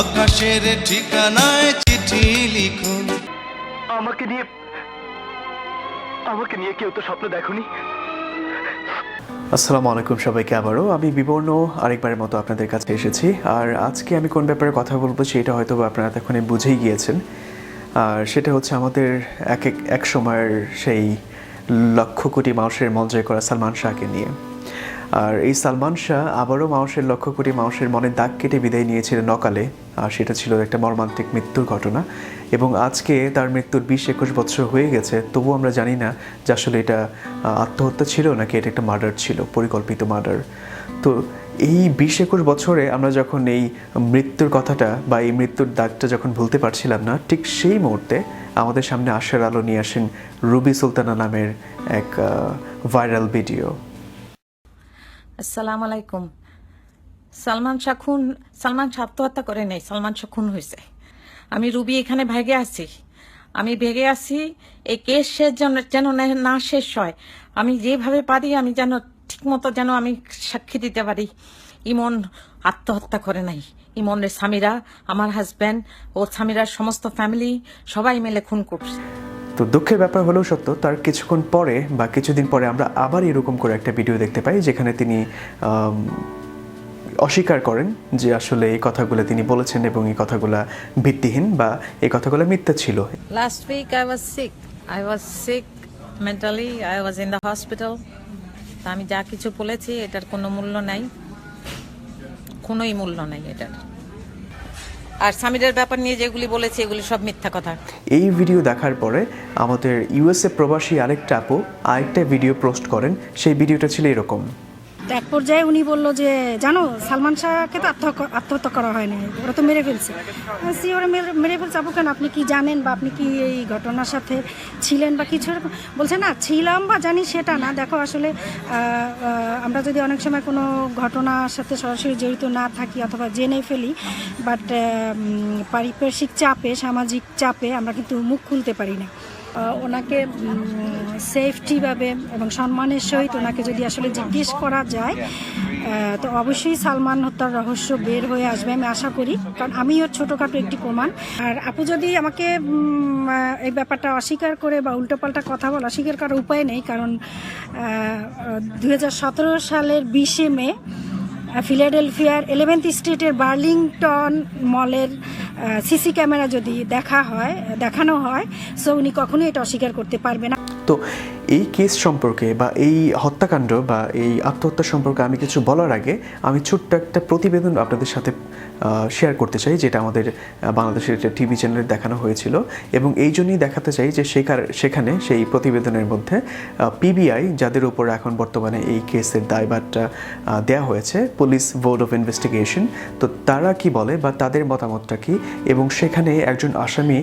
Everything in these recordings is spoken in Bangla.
আকাশের ঠিকানায় চিঠি লিখুন আমাকে নিয়ে আমাকে নিয়ে কেউ তো স্বপ্ন দেখনি। আসসালামু আলাইকুম সবাইকে আবারও। আমি বিবর্ণ আরেকবারের মতো আপনাদের কাছে এসেছি। আর আজকে আমি কোন ব্যাপারে কথা বলব সেটা হয়তো বা আপনারা তখন বুঝেই গিয়েছেন। আর সেটা হচ্ছে আমাদের এক এক এক সময়ের সেই লক্ষ কোটি মানুষের মন জয় করা সালমান শাহকে নিয়ে। আর এই সালমান শাহ আবারও মানুষের লক্ষ কোটি মানুষের মনে দাগ কেটে বিদায় নিয়েছিলেন নকালে, আর সেটা ছিল একটা মর্মান্তিক মৃত্যুর ঘটনা। এবং আজকে তার মৃত্যুর বিশ একুশ বছর হয়ে গেছে তবু আমরা জানি না যে আসলে এটা আত্মহত্যা ছিল নাকি এটা একটা মার্ডার ছিল, পরিকল্পিত মার্ডার। তো এই বিশ একুশ বছরে আমরা যখন এই মৃত্যুর কথাটা বা এই মৃত্যুর দাগটা যখন ভুলতে পারছিলাম না, ঠিক সেই মুহূর্তে আমাদের সামনে আশার আলো নিয়ে আসেন রুবি সুলতানা নামের এক ভাইরাল ভিডিও। আসসালামু আলাইকুম। সালমান শাহ খুন সালমান শাহ আত্মহত্যা করে নাই, সালমান শাহ খুন হয়েছে আমি রুবি এখানে ভেগে আছি। আমি ভেগে আছি, এই কেস শেষ যেন যেন না- শেষ হয়। আমি যেভাবে পারি, আমি যেন ঠিকমতো যেন আমি সাক্ষী দিতে পারি। ইমন আত্মহত্যা করে নাই। ইমনের স্বামীরা, আমার হাজব্যান্ড ও স্বামীরার সমস্ত ফ্যামিলি সবাই মিলে খুন করছে। তো দুঃখের ব্যাপার হলেও সত্য, তার কিছুক্ষণ পরে বা কিছুদিন পরে আমরা আবার এরকম করে একটা ভিডিও দেখতে পাই, যেখানে তিনি অস্বীকার করেন যে আসলে এই কথাগুলো তিনি বলেছেন এবং এই কথাগুলো ভিত্তিহীন বা এই কথাগুলো মিথ্যা ছিল week I was sick. I was sick mentally. I was in the hospital. তা আমি যা কিছু বলেছি, এটার কোনো মূল্য নাই কোনোই মূল্য নাই এটার আর স্বামীদের ব্যাপার নিয়ে যেগুলি বলেছে, এগুলি সব মিথ্যা কথা। এই ভিডিও দেখার পরে আমাদের ইউএসএ প্রবাসী আরেকটা আপু আরেকটা ভিডিও পোস্ট করেন, সেই ভিডিওটা ছিল এরকম। এক পর্যায়ে উনি বলল যে, জানো, সালমান শাহকে তো আত্মহত্যা করা হয় না ওরা তো মেরে ফেলছে। সি, ওরা মেরে- ফেলছে, আপু কেন? আপনি কি জানেন বা আপনি কি এই ঘটনার সাথে ছিলেন বা কিছু বলছে, না, ছিলাম বা জানি সেটা না, দেখো আসলে আমরা যদি অনেক সময় কোনো ঘটনার সাথে সরাসরি জড়িত না থাকি অথবা জেনে ফেলি বাট পারিপার্শ্বিক চাপে, সামাজিক চাপে আমরা কিন্তু মুখ খুলতে পারি না। ওনাকে সেফটিভাবে এবং সম্মানের সহিত ওনাকে যদি আসলে জিজ্ঞেস করা যায় তো অবশ্যই সালমান হত্যার রহস্য বের হয়ে আসবে আমি আশা করি। কারণ আমিও ছোটোখাটো একটি প্রমাণ। আর আপু যদি আমাকে এই ব্যাপারটা অস্বীকার করে বা উল্টোপাল্টা কথা বলা অস্বীকার করার উপায় নেই, কারণ দু হাজার সতেরো সালের বিশে মে ফিলাডেলফিয়ার ইলেভেন্থ স্ট্রিটের বার্লিংটন মলের সিসি ক্যামেরা যদি দেখা হয়, দেখানো হয় সো উনি কখনোই এটা অস্বীকার করতে পারবে না। তো এই কেস সম্পর্কে বা এই হত্যাকাণ্ড বা এই আত্মহত্যা সম্পর্কে আমি কিছু বলার আগে আমি ছোট্ট একটা প্রতিবেদন আপনাদের সাথে শেয়ার করতে চাই, যেটা আমাদের বাংলাদেশের টিভি চ্যানেলে দেখানো হয়েছিল। এবং এই জন্যই দেখাতে চাই যে সেখানে সেই প্রতিবেদনের মধ্যে পিবিআই যাদের উপর এখন বর্তমানে এই কেসের দায়ভারটা দেয়া হয়েছে পুলিশ বোর্ড অফ ইনভেস্টিগেশন তো তারা কি বলে বা তাদের মতামতটা কি? এবং সেখানে একজন আসামি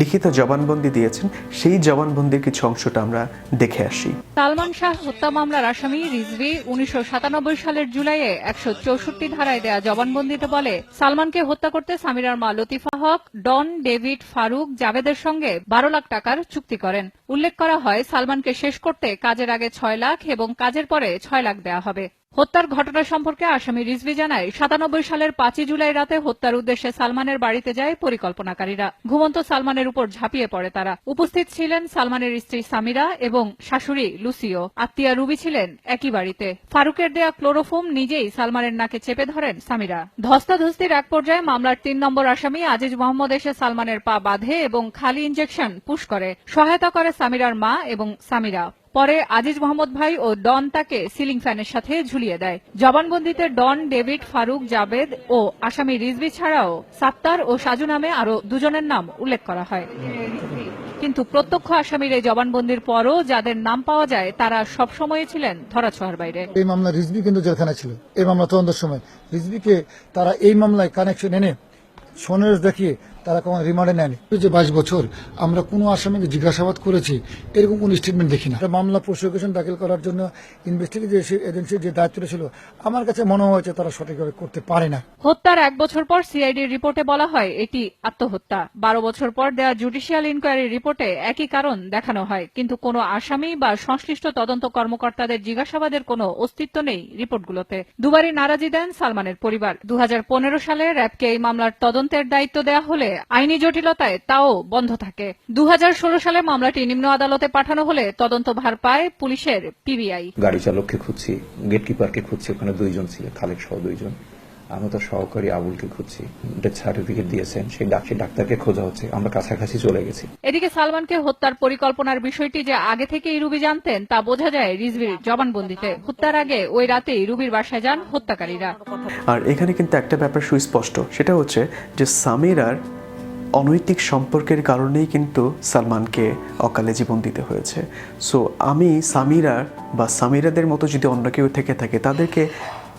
লিখিত জবানবন্দি দিয়েছেন, সেই জবানবন্দির কিছু অংশটা আমরা দেখে আসি। সালমান শাহ হত্যা মামলার আসামি রিজভি, উনিশশো সাতানব্বই সালের জুলাইয়ে একশো চৌষট্টি ধারায় দেয়া জবানবন্দিতে বলে সালমানকে হত্যা করতে সামিরার মা লতিফা হক, ডন, ডেভিড, ফারুক, জাভেদের সঙ্গে বারো লাখ টাকার চুক্তি করেন। উল্লেখ করা হয়, সালমানকে শেষ করতে কাজের আগে ছয় লাখ এবং কাজের পরে ছয় লাখ দেয়া হবে। হত্যার ঘটনা সম্পর্কে আসামি রিজভি জানায়, সাতানব্বই সালের পাঁচই জুলাই রাতে হত্যার উদ্দেশ্যে সালমানের বাড়িতে যায় পরিকল্পনাকারীরা। ঘুমন্ত সালমানের উপর ঝাঁপিয়ে পড়ে তারা। উপস্থিত ছিলেন সালমানের স্ত্রী সামিরা এবং শাশুড়ি লুসিও। আত্মীয়া রুবি ছিলেন একই বাড়িতে। ফারুকের দেয়া ক্লোরোফোম নিজেই সালমানের নাকে চেপে ধরেন সামিরা। ধস্তাধস্তির এক পর্যায়ে মামলার তিন নম্বর আসামি আজিজ মোহাম্মদ এসে সালমানের পা বাঁধে এবং খালি ইঞ্জেকশন পুশ করে। সহায়তা করে সামিরার মা এবং সামিরা। পরে আজিজ মোহাম্মদ ভাই ও ডন তাকে সিলিং ফ্যানের সাথে ঝুলিয়ে দেয়। জবানবন্দিতে ডন, ডেভিড, ফারুক, জাবেদ ও আসামি রিজভি ছাড়াও সাত্তার ও সাজু নামে আরও দুজনের নাম উল্লেখ করা হয়। কিন্তু প্রত্যক্ষ আসামির এই জবানবন্দির পরও যাদের নাম পাওয়া যায়, তারা সবসময় ছিলেন ধরাছোঁয়ার বাইরে। এই মামলা রিজবি কিন্তু জেলখানায় ছিল। এই মামলা তদন্তের সময় রিজবিকে তারা এই মামলায় কানেকশন এনে সনেস দেখিয়ে তারা কোনো রিমান্ডে নেয়নি। যে বাইশ বছর, আমরা কোনো আসামিকে জিজ্ঞাসাবাদ করেছি, এরকম কোনো স্টেটমেন্ট দেখি না। মামলা প্রসিকিউশন দাখিল করার জন্য ইনভেস্টিগেশন এজেন্সির যে দায়িত্বটা ছিল, আমার কাছে মনে হয়েছে তারা সঠিকভাবে করতে পারে না। হত্যার এক বছর পর সিআইডির রিপোর্টে বলা হয়, এটি আত্মহত্যা। বারো বছর পর দেওয়া জুডিশিয়াল ইনকোয়ারির রিপোর্টে একই কারণ দেখানো হয়, কিন্তু কোনো আসামি বা সংশ্লিষ্ট তদন্ত কর্মকর্তাদের জিজ্ঞাসাবাদের কোনো অস্তিত্ব নেই রিপোর্টগুলোতে দুবারই নারাজি দেন সালমানের পরিবার। দু হাজার পনেরো সালে র্যাবকে এই মামলার তদন্তের দায়িত্ব দেওয়া হলে আইনি জটিলতায় তাও বন্ধ থাকে। দু হাজার ষোলো সালে মামলাটি নিম্ন আদালতে পাঠানো হলে তদন্ত ভার পায় পুলিশের পিবিআই। গাড়ি চালককে খুঁজছি গেট কিপারকে খুঁজছি ওখানে দুইজন ছিল খালেক সহ দুইজন। আমি তো সহকারী আবুলকে খুঁজছি ডেথ সার্টিফিকেট দিয়েছেন সেই ডাক সেই ডাক্তারকে খোঁজা হচ্ছে আমরা কাছাকাছি চলে গেছি। এদিকে সালমানকে হত্যার পরিকল্পনার বিষয়টি যে আগে থেকেই রুবি জানতেন তা বোঝা যায় রিজভির জবানবন্দিতে। হত্যার আগে ওই রাতেই রুবির বাসায় যান হত্যাকারীরা। আর এখানে কিন্তু একটা ব্যাপার সুস্পষ্ট সেটা হচ্ছে যে সামিরার অনৈতিক সম্পর্কের কারণেই কিন্তু সালমানকে অকালে জীবন দিতে হয়েছে। সো আমি সামিরার বা সামিরাদের মতো যদি অন্য কেউ থেকে থাকে, তাদেরকে,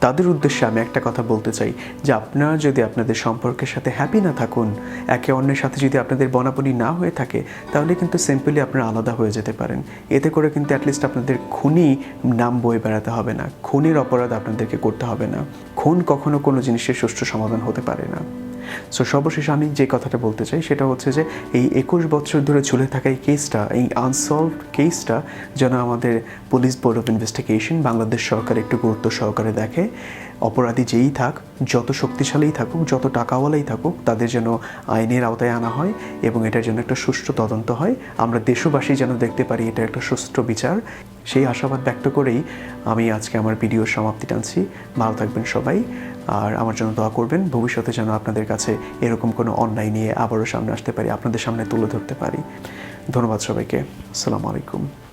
তাদের উদ্দেশ্যে আমি একটা কথা বলতে চাই, যে আপনারা যদি আপনাদের সম্পর্কের সাথে হ্যাপি না থাকুন, একে অন্যের সাথে যদি আপনাদের বনাবনি না হয়ে থাকে, তাহলে কিন্তু সিম্পলি আপনারা আলাদা হয়ে যেতে পারেন। এতে করে কিন্তু অ্যাটলিস্ট আপনাদের খুনি নাম বয়ে বেড়াতে হবে না। খুনের অপরাধ আপনাদেরকে করতে হবে না। খুন কখনো কোনো জিনিসের সুষ্ঠু সমাধান হতে পারে না। সো সর্বশেষে আমি যে কথাটা বলতে চাই, সেটা হচ্ছে যে এই একুশ বছর ধরে ঝুলে থাকা এই কেসটা এই আনসলভ কেসটা যেন আমাদের police board of investigation Bangladesh সরকার একটু গুরুত্ব সহকারে দেখে অপরাধী যেই থাক, যত শক্তিশালীই থাকুক, যত টাকাওয়ালাই থাকুক, তাদের যেন আইনের আওতায় আনা হয় এবং এটার জন্য একটা সুষ্ঠু তদন্ত হয়। আমরা দেশবাসী যেন দেখতে পারি এটা একটা সুষ্ঠু বিচার। সেই আশাবাদ ব্যক্ত করেই আমি আজকে আমার ভিডিওর সমাপ্তি টানছি। ভালো থাকবেন সবাই। আর আমার জন্য দোয়া করবেন, ভবিষ্যতে যেন আপনাদের কাছে এরকম কোনো অন্যায় নিয়ে আবারও সামনে আসতে পারি, আপনাদের সামনে তুলে ধরতে পারি। ধন্যবাদ সবাইকে। আসসালামু আলাইকুম।